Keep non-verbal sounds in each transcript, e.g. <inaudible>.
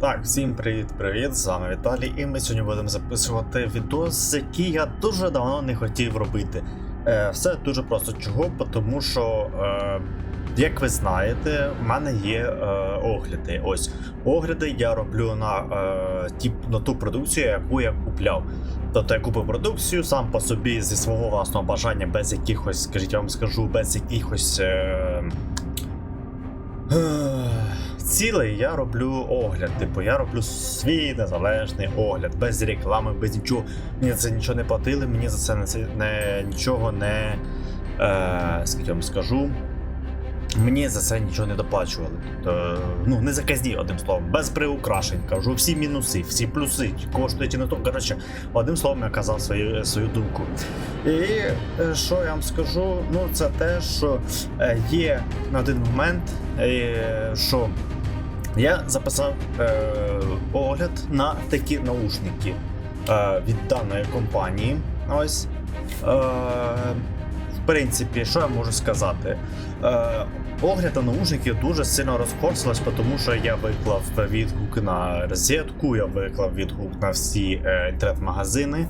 Так, всім привіт-привіт, з вами Віталій, і ми сьогодні будемо записувати відос, який я дуже давно не хотів робити. Е, все дуже просто чого, тому що, е, як ви знаєте, в мене є е, огляди. Ось огляди я роблю на, е, ті, на ту продукцію, яку я купляв. Тобто я купив продукцію сам по собі зі свого власного бажання, без якихось, скажіть, я вам скажу, без якихось. Е, Цілий я роблю огляд. Типу, я роблю свій незалежний огляд, без реклами, без нічого. Мені за це нічого не платили, мені за це не, не нічого не. Е, скільки вам скажу. Мені за це нічого не доплачували. Тобто, ну, не заказні, одним словом, без приукрашень. Кажу, всі мінуси, всі плюси, коштують і не то. Коротше, одним словом, я казав свою, свою думку. І е, що я вам скажу? Ну, це те, що е, є на один момент, е, що я записав е, огляд на такі наушники е, від даної компанії. Ось. Е, в принципі, що я можу сказати? Е, огляд на наушники дуже сильно розкорсилась, тому що я виклав відгук на розетку, я виклав відгук на всі е, інтернет-магазини.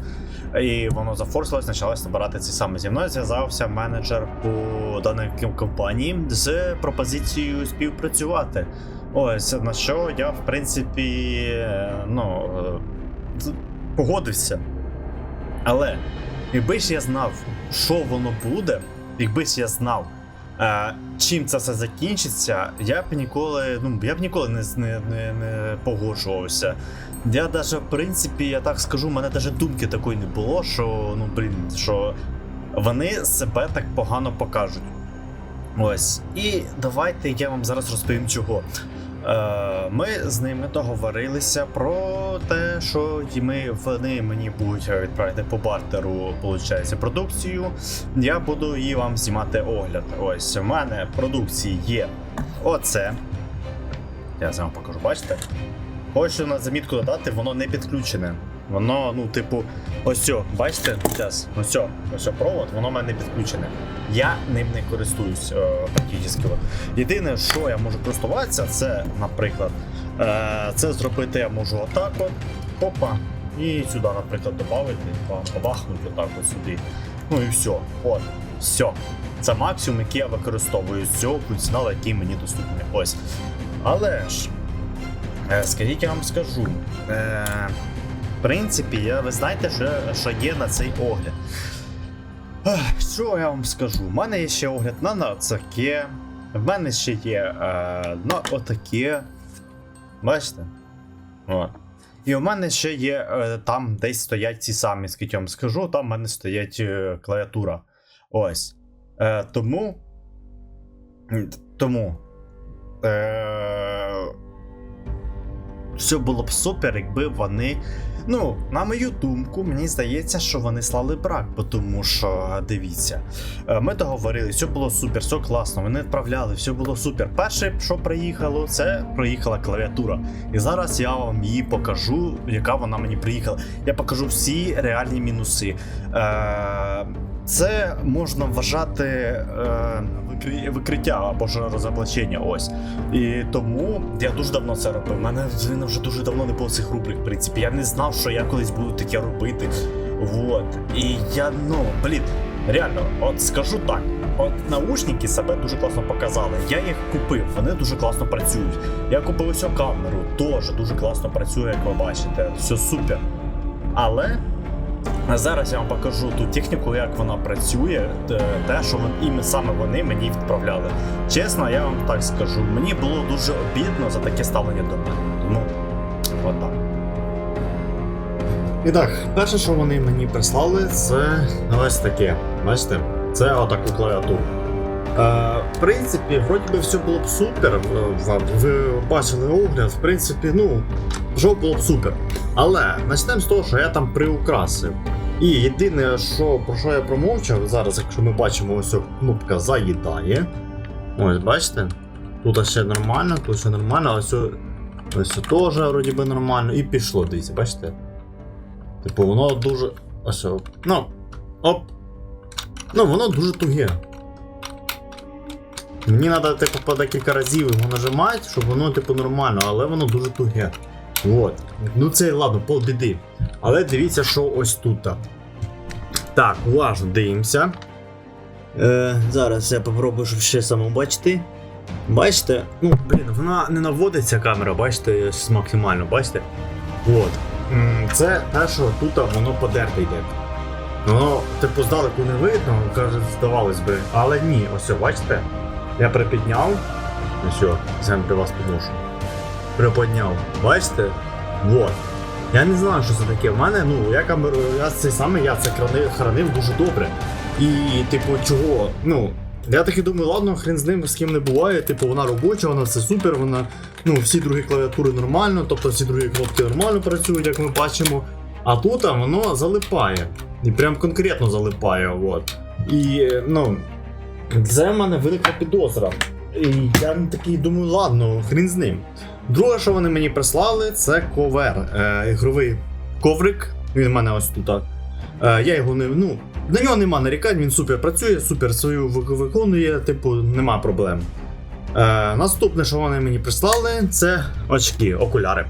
І воно зафорсилось, почалось набирати ці саме зі мною. Зв'язався менеджер по даній компанії з пропозицією співпрацювати. Ось на що я, в принципі, е, ну, е, погодився. Але якби ж я знав, що воно буде, якби ж я знав, е, чим це все закінчиться, я б ніколи, ну, я б ніколи не, не, не, не погоджувався. Я даже, в принципі, я так скажу, в мене даже думки такої не було, що, ну, блін, що вони себе так погано покажуть. Ось. І давайте я вам зараз розповім чого. Е, Ми з ними договорилися про те, що вони мені будуть відправити по бартеру, виходить, продукцію. Я буду її вам знімати огляд. Ось в мене продукції є оце. Я з вам покажу, бачите? Хочу на замітку додати, воно не підключене. Воно, ну, типу, ось цьо, бачите? Зараз, ось цьо, ось цьо провод, воно в мене підключене. Я ним не користуюсь е, практично. Єдине, що я можу користуватися, це, наприклад, е, це зробити я можу отак от, опа, і сюди, наприклад, додати, побахнути отак от сюди. Ну і все. От, все. Це максимум, який я використовую з цього функціоналу, який мені доступний. Ось. Але ж, е, скажіть, я вам скажу. Е, принципі, я, ви знаєте, що, що є на цей огляд. Що я вам скажу? У мене є ще огляд на нацаке, в мене ще є е, на отаке. Бачите? От. І у мене ще є е, там десь стоять ці самі, скільки я вам скажу, там в мене стоять е, клавіатура. Ось. Е, тому. Тому. Е, все було б супер, якби вони. Ну, на мою думку, мені здається, що вони слали брак, бо тому що дивіться, е, ми договорили, все було супер, все класно. Вони відправляли, все було супер. Перше, що приїхало, це приїхала клавіатура. І зараз я вам її покажу, яка вона мені приїхала. Я покажу всі реальні мінуси. Е, це можна вважати е, викриття або ж розоблачення. Ось. І тому я дуже давно це робив. У мене вже дуже давно не було цих рубрик, в принципі. Я не знав, що я колись буду таке робити. Вот. І я, ну, блін, реально, от скажу так. От наушники себе дуже класно показали. Я їх купив, вони дуже класно працюють. Я купив ось камеру, теж дуже класно працює, як ви бачите. Все супер. Але а зараз я вам покажу ту техніку, як вона працює, те, що вони, саме вони мені відправляли. Чесно, я вам так скажу, мені було дуже обідно за таке ставлення до мене. Тому от так. І так, перше, що вони мені прислали, це ось таке. Бачите? Це отаку клавіатуру. В принципі, вроді би все було б супер. е, Ви бачили огляд, в принципі, ну, що було б супер. Але почнемо з того, що я там приукрасив. І єдине, що, про що я промовчав, зараз, якщо ми бачимо, ось кнопка заїдає. Ось, бачите? Тут ще нормально, тут ще нормально, ось ось теж вроді би нормально. І пішло, дивіться, бачите? Типу, воно дуже. Ось, ну, оп. Ну, воно дуже туге. Мені треба, типу, по декілька разів його нажимати, щоб воно, типу, нормально, але воно дуже туге. От. Ну це ладно, полбіди. Але дивіться, що ось тут. Так, уважно дивимося. Е, зараз я попробую, щоб ще самому бачити. Бачите? Ну, блін, вона не наводиться камера, бачите, максимально, бачите? От. Це те, що тут воно подерте йде. Воно, типу, здалеку не видно, каже, здавалось би. Але ні, ось, бачите? Я припідняв. О, зараз при вас підношу. Приподняв. Бачите? Вот. Я не знаю, що це таке. В мене, ну, я камеру, я цей саме, я це хранив, хранив дуже добре. І, типу, чого? Ну, я таки думаю, ладно, хрен з ним з ким не буває. Типу, вона робоча, вона все супер, вона. Ну, всі другі клавіатури нормально, тобто всі другі кнопки нормально працюють, як ми бачимо. А тут воно залипає. І прям конкретно залипає. От. І ну, це в мене виникла підозра. І я такий думаю, ладно, хрін з ним. Друге, що вони мені прислали, це ковер. Е, ігровий коврик. Він в мене ось тут. Е, я його не. Ну, на нього нема нарікань, він супер працює, супер свою виконує, типу, нема проблем. Е, наступне, що вони мені прислали, це очки, окуляри.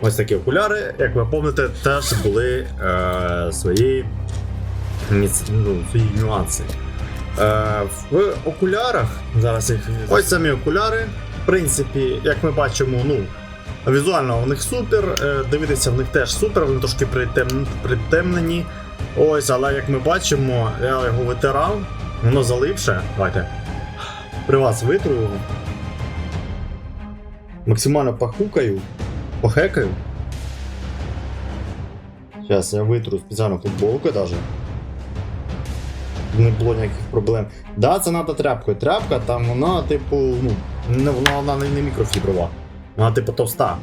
Ось такі окуляри, як ви пам'ятаєте, теж були е, свої, ну, свої нюанси. Е, в окулярах, зараз їх. Ось самі окуляри. В принципі, як ми бачимо, ну, візуально у них супер, е, дивитися в них теж супер, вони трошки притем... притемнені. Ось, але як ми бачимо, я його витирав, воно заливше. Давайте. При вас витру його. Максимально похукаю, похекаю. Зараз я витру спеціально футболку даже. Не було ніяких проблем. Да, це треба тряпкою. Тряпка там вона, типу, ну, не, вона, не, не мікрофіброва. Вона типу товста.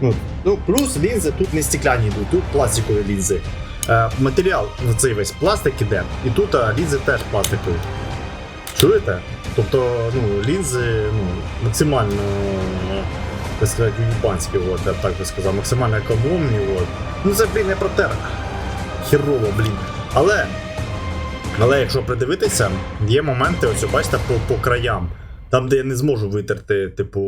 Ну, ну, плюс лінзи тут не стекляні йдуть, тут пластикові лінзи. Е, матеріал цей весь пластик іде, і тут а, лінзи теж пластикові. Чуєте? Тобто, ну, лінзи ну, максимально, е, так сказати, от, я б так би сказав, максимально економні. От. Ну це, блін, не про те. Херово, блін. Але, але якщо придивитися, є моменти, ось бачите, по, по краям. Там, де я не зможу витерти, типу,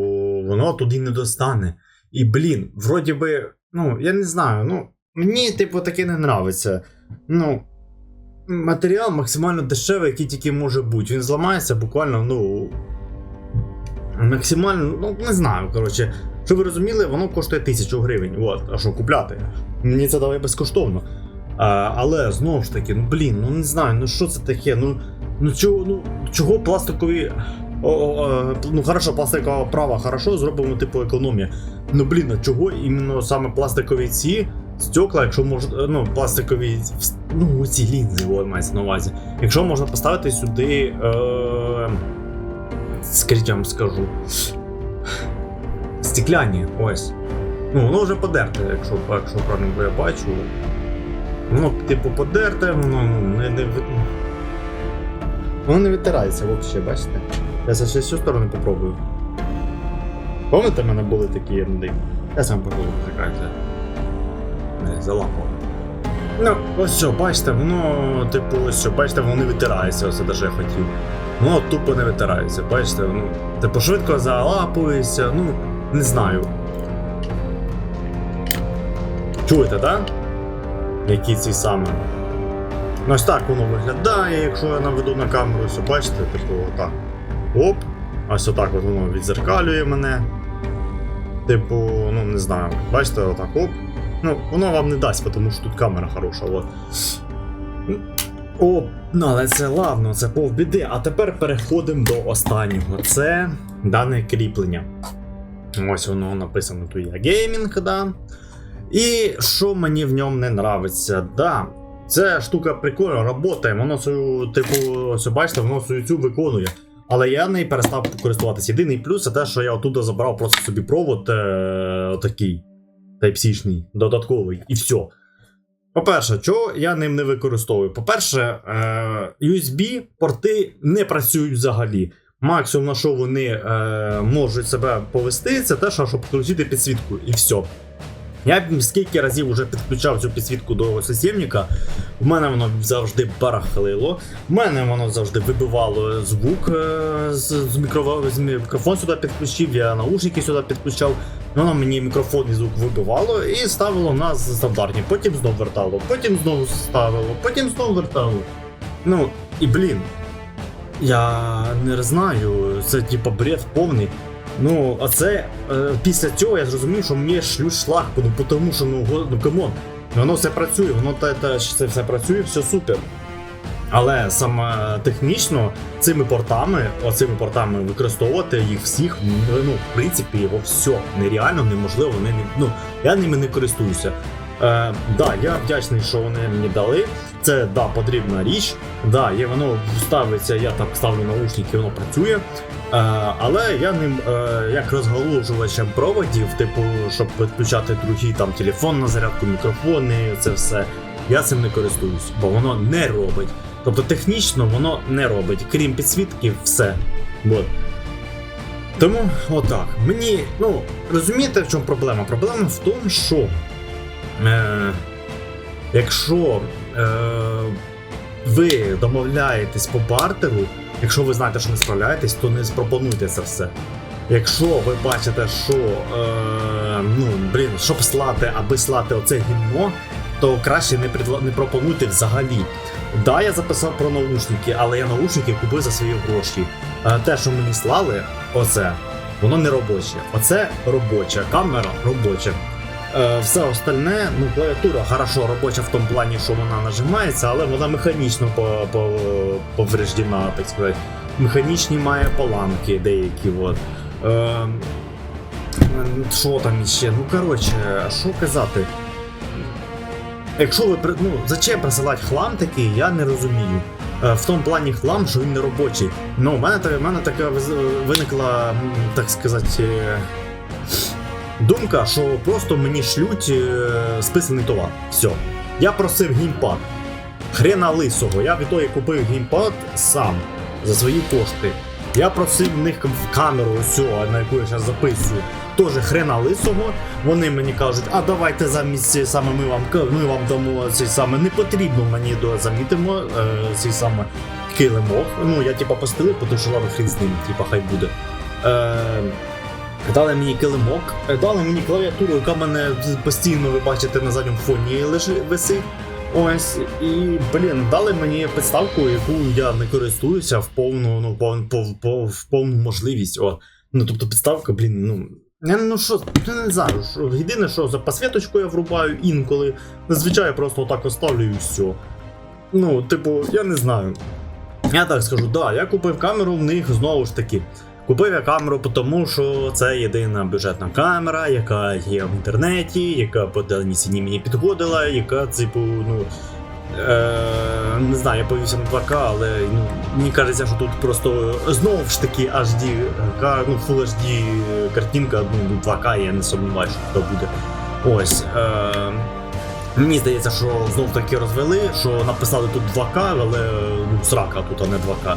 воно туди не достане. І, блін, вроді би, ну, я не знаю, ну, мені, типу, таке не нравиться. Ну, матеріал максимально дешевий, який тільки може бути. Він зламається буквально, ну. Максимально, ну, не знаю, коротше. Щоб ви розуміли, воно коштує тисячу гривень. От, а що купляти? Мені це давай безкоштовно. Але знову ж таки, ну блін, ну не знаю, ну що це таке? Ну, ну чого, ну, чого пластикові. О, о, ну хорошо, пластикова права, хорошо, зробимо типу економія. Ну блін, а чого іменно саме пластикові ці стекла, якщо можна, ну, пластикові, ну, ці лінзи, мається на увазі. Якщо можна поставити сюди. Е, скажіть, я вам скажу. Стекляні, ось. Ну, воно вже подерте, якщо, якщо правильно я бачу. Воно, типу, подерте, воно ну, не, не, воно не витирається взагалі, бачите? Я це ще цю сторону попробую. Пам'ятаєте, в мене були такі ерунди? Я сам покажу, чекайте. Не, залапав. Ну, ось що, бачите, воно, типу, ось що, бачите, воно не витирається, ось це я хотів. Воно тупо не витирається, бачите, ну, типу, швидко залапується, ну, не знаю. Чуєте, так? Да? Які ці саме. Ну, Ось так воно виглядає, якщо я наведу на камеру, все бачите, типу, отак. Оп. Ось отак от воно відзеркалює мене. Типу, ну не знаю, бачите, отак оп. Ну, воно вам не дасть, тому що тут камера хороша. От. О, ну але це ладно, це повбіди. А тепер переходимо до останнього. Це дане кріплення. Ось воно написано тут є геймінг, да. І що мені в ньому не нравиться, да. Ця штука прикольно працює, воно свою, типу, ось бачите, воно свою цю виконує. Але я нею перестав користуватися. Єдиний плюс це те, що я оттуда забрав просто собі провод е, такий Type-C-шний, додатковий, і все. По-перше, чого я ним не використовую? По-перше, е, USB-порти не працюють взагалі. Максимум, на що вони е, можуть себе повести, це те, що щоб включити підсвітку, і все. Я скільки разів вже підключав цю підсвітку до системника, в мене воно завжди барахлило, в мене воно завжди вибивало звук е, з, з, мікро, з мікрофон сюди підключив, я наушники сюди підключав. Воно мені мікрофон і звук вибивало і ставило на стандартні. Потім знов вертало, потім знову ставило, потім знову вертало. Ну, і блін. Я не знаю, це типа бред повний. Ну, а це е, після цього я зрозумів, що мені шлють шлак, ну тому що ну, ну камон, воно все працює, воно та, та, це все працює, все супер. Але саме технічно цими портами, оцими портами використовувати їх всіх, ну, в принципі, його все нереально, неможливо. Не, ну, я ними не користуюся. Е, да, я вдячний, що вони мені дали. Це да, потрібна річ. Да, є воно ставиться, я так ставлю наушники, воно працює. Е, але я ним е, як розгалужувачем проводів, типу, щоб підключати другі там телефон на зарядку, мікрофони, це все. Я цим не користуюсь, бо воно не робить. Тобто технічно воно не робить, крім підсвітки, все. Вот. Тому отак. Мені, ну, розумієте, в чому проблема? Проблема в тому, що е, якщо ви домовляєтесь по бартеру, якщо ви знаєте, що не справляєтесь, то не пропонуйте це все. Якщо ви бачите, що е, ну, блін, щоб слати, аби слати оце гімно, то краще не, предла... не пропонуйте взагалі. Да, я записав про наушники, але я наушники купив за свої гроші. Е, те, що мені слали, оце, воно не робоче. Оце робоча, камера робоча. Е, все остальне, ну, клавіатура хорошо робоча в тому плані, що вона нажимається, але вона механічно по, по, повреждена, так сказати. Механічні має паланки деякі. От. Е, що там іще? Ну, коротше, а що казати? Якщо ви ну, зачем присилати хлам такий, я не розумію. Е, В тому плані хлам, що він не робочий. Ну, у мене, мене така виникла, так сказати, думка, що просто мені шлють е, списаний товар. Все. Я просив геймпад. Хрена лисого. Я відтоді купив геймпад сам за свої кошти. Я просив в них кам- камеру ось на яку я зараз записую. Теж хрена лисого. Вони мені кажуть, а давайте замість саме ми вам ми вам дамо цей саме. Не потрібно мені до замітимо е, цей саме килимок. Ну я типа постелив, ладно хрін з ним, типа хай буде. Е, Дали мені килимок, е, дали мені клавіатуру, яка мене постійно ви бачите на задньому фоні лежи, висить. Ось, і блін, дали мені підставку, яку я не користуюся в повну, ну, пов, пов, пов, в повну можливість. О. Ну, тобто підставка, блін, ну. Я ну що, я не знаю, що, єдине, що за посвіточку я врубаю інколи. Зазвичай просто отак оставлю і все. Ну, типу, я не знаю. Я так скажу, да, я купив камеру в них знову ж таки. Купив я камеру, тому що це єдина бюджетна камера, яка є в інтернеті, яка по даній ціні мені підходила, яка, типу, ну. Е, не знаю, я повівся на 2К, але ну, мені кажеться, що тут просто знову ж таки HD, ну, Full HD картинка, ну 2К, я не сумніваюся, що це буде. Ось. Е, мені здається, що знов таки розвели, що написали тут 2К, але ну, срака тут, а не 2К.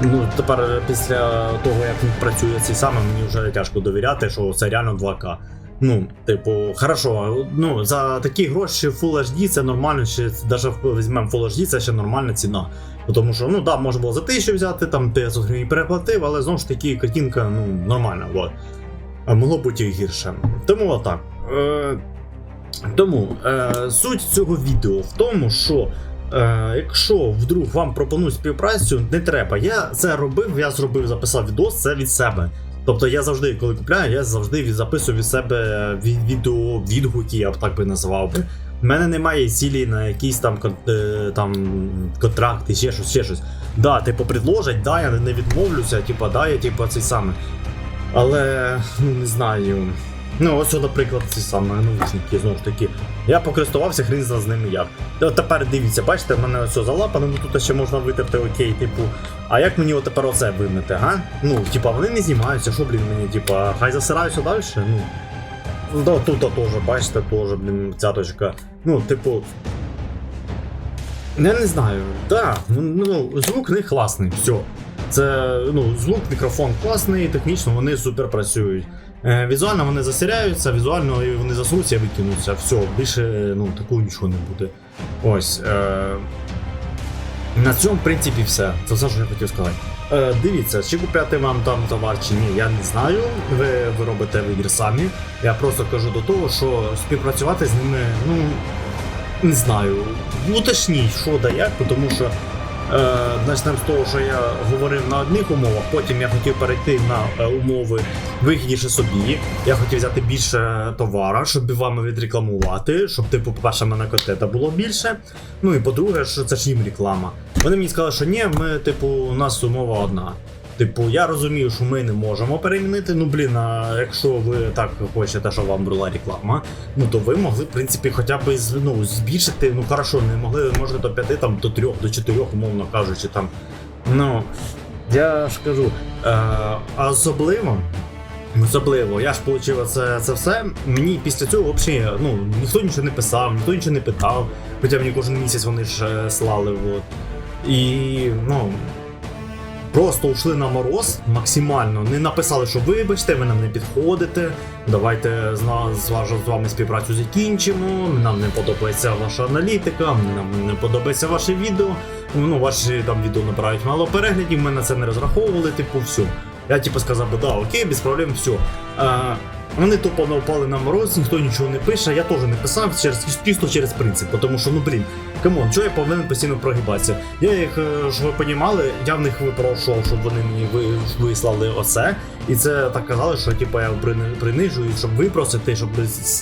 Ну, тепер після того, як він працює цей саме, мені вже тяжко довіряти, що це реально 2К. Ну, типу, хорошо, ну за такі гроші Full HD це нормально, ще навіть візьмемо Full HD, це ще нормальна ціна. Тому що, ну да, можна було за 1000 взяти, там 500 гривень переплатив, але знову ж таки картинка ну, нормальна, вот. А могло бути і гірше. Тому отак. Е, тому е, суть цього відео в тому, що якщо вдруг вам пропонують співпрацю, не треба. Я це робив, я зробив, записав відос, це від себе. Тобто я завжди, коли купляю, я завжди записую від себе від, відео відгуки, я б так би назвав би. У мене немає цілі на якісь там, е, там контракти, ще щось, ще щось. Да, типу, предложать, да, я не відмовлюся, типу, да, я типу цей саме. Але ну не знаю. Ну, ось, наприклад, ці саме наушники, знову ж таки. Я покористувався, хрін зна з ними як. От тепер дивіться, бачите, в мене все залапано, ну тут ще можна витерти окей, типу. А як мені тепер оце вимити, га? Ну, типа, вони не знімаються, що, блін, мені, типа, хай засираються далі, ну. Да, тут теж, бачите, теж, блін, цяточка. Ну, типу. Я не знаю, да, ну, ну, звук не класний, все. Це, ну, звук, мікрофон класний, технічно вони супер працюють. Е, візуально вони засиряються, візуально і вони засруться викинуться. Все, більше ну, такого нічого не буде. Ось. Е, на цьому, в принципі, все. Це все, що я хотів сказати. Е, дивіться, чи купляти вам там товар чи ні, я не знаю. Ви, ви робите вибір самі. Я просто кажу до того, що співпрацювати з ними, ну не знаю, уточніть, що да як, тому що. Е, Почнемо з того, що я говорив на одних умовах, потім я хотів перейти на е, умови вигідніше собі. Я хотів взяти більше товара, щоб вам відрекламувати, щоб, типу, по-перше, мене контента було більше. Ну і по-друге, що це ж їм реклама. Вони мені сказали, що ні, ми, типу, у нас умова одна. Типу, я розумію, що ми не можемо перемінити. Ну блін, а якщо ви так хочете, щоб вам була реклама, ну то ви могли, в принципі, хоча б ну, збільшити. Ну хорошо, не могли, може до п'яти, там до трьох, до чотирьох, умовно кажучи, там. Ну, я ж кажу, е, а особливо. Особливо, я ж отримав це, це все. Мені після цього взагалі ну, ніхто нічого не писав, ніхто нічого не питав. Хоча мені кожен місяць вони ж е, слали. От. І ну, просто ушли на мороз максимально. Не написали, що вибачте, ви нам не підходите. Давайте з, вами співпрацю закінчимо. Нам не подобається ваша аналітика, нам не подобається ваше відео. Ну, ваші там відео набирають мало переглядів, ми на це не розраховували, типу, все. Я типу сказав, да, окей, без проблем, все. Вони тупо напали на мороз, ніхто нічого не пише, я теж не писав через чисто через принцип, тому що, ну блін, камон, чого я повинен постійно прогибатися? Я їх, е, щоб ви понімали, я в них випрошував, щоб вони мені вислали оце. І це так казали, що типу, я прини- принижую, щоб випросити, щоб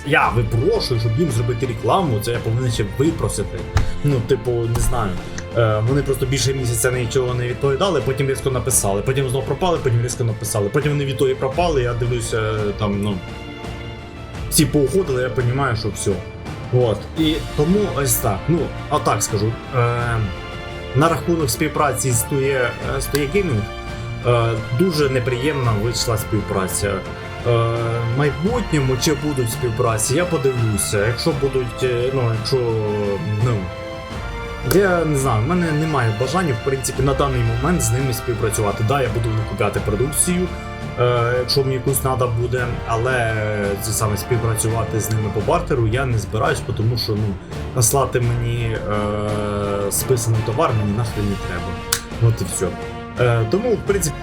я випрошую, щоб їм зробити рекламу, це я повинен ще випросити. Ну, типу, не знаю. Е, вони просто більше місяця нічого не відповідали, потім різко написали, потім знов пропали, потім різко написали. Потім вони відтої пропали, я дивлюся там, ну. Всі поуходили, я розумію, що все. От. І тому ось так. Ну, а так скажу. Е, на рахунок співпраці з Тує, е, Gaming, е, дуже неприємна вийшла співпраця. Е, в майбутньому чи будуть співпраці, я подивлюся. Якщо будуть, е, ну, якщо, ну. Я не знаю, в мене немає бажання, в принципі, на даний момент з ними співпрацювати. Да, я буду купляти продукцію, е, якщо мені якусь треба буде, але це саме співпрацювати з ними по бартеру я не збираюсь, тому що ну, наслати мені е, списаний товар мені нахрен не треба. От і все. Е, тому, в принципі,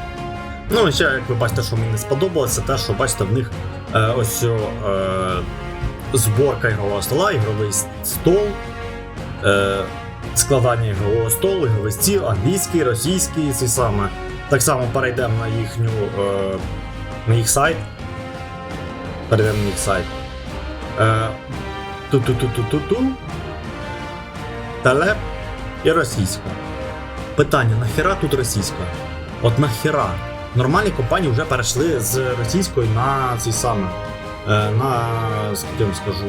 ну ще як ви бачите, що мені не сподобалося, те, що бачите, в них е, ось е, зборка ігрового стола, ігровий стол. Е, складання ігрового столу, ігровий стіл, англійський, російський, ці саме. Так само перейдемо на їхню е, на їх сайт. Перейдемо на їх сайт. Е, Ту-ту-ту-ту-ту-ту. Телеп і російська. Питання: нахера тут російська? От нахера? Нормальні компанії вже перейшли з російської на ці саме. Е, на скажу.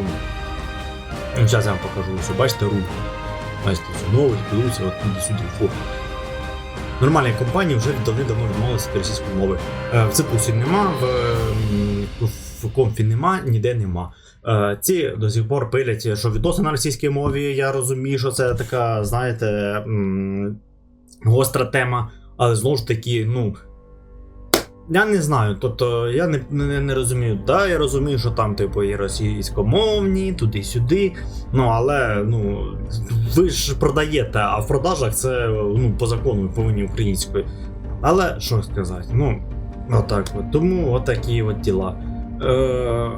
Зараз я вам покажу. Ось, бачите, руку. Бачите, новий, білоруси, от туди сюди. Нормальні компанії вже давним-давно відмовилися від російської мови. Е, в Циплусі нема, в, ем, в комфі нема, ніде нема. Е, ці до сих пор пилять, що відоси на російській мові. Я розумію, що це така, знаєте, гостра тема, але знову ж таки, ну. Я не знаю, тобто я не, не, не розумію. Да, я розумію, що там, типу, є російськомовні, туди-сюди. Ну, але ну, ви ж продаєте, а в продажах це ну, по закону ви повинні українською. Але що сказати, ну, отак от. Тому отакі от діла. Е,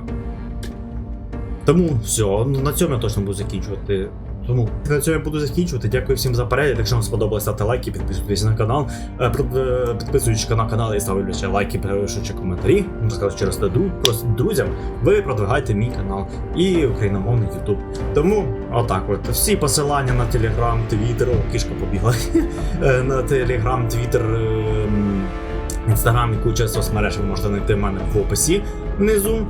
тому все, ну, на цьому я точно буду закінчувати. Тому на цьому я буду закінчувати. Дякую всім за перегляд. Якщо вам сподобалось, ставте лайки, підписуйтесь на канал. Е, е, Підписуючись на канал і ставлю ще лайки, пишучи коментарі. Сказати через просто друзям. Ви продвигаєте мій канал і україномовний YouTube. Тому отак от. Всі посилання на Twitter, о, кішка побігла. <laughs> Е, на Twitter, ем, Instagram і куча соцмереж ви можете знайти в мене в описі внизу.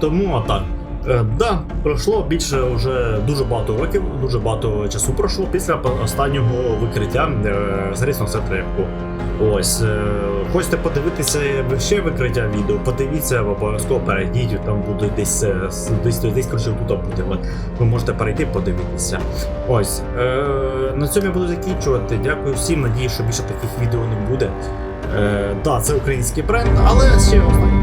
Тому отак. Е, да, пройшло більше вже дуже багато років, дуже багато часу пройшло після останнього викриття е, зарісно все трепку. Ось, е, хочете подивитися ще викриття відео, подивіться, обов'язково перейдіть, там буде десь е, десь десь коротше, тут буде. Ви можете перейти, подивитися. Ось. Е, на цьому я буду закінчувати. Дякую всім. Надію, що більше таких відео не буде. Е, да, це український бренд, але ще останній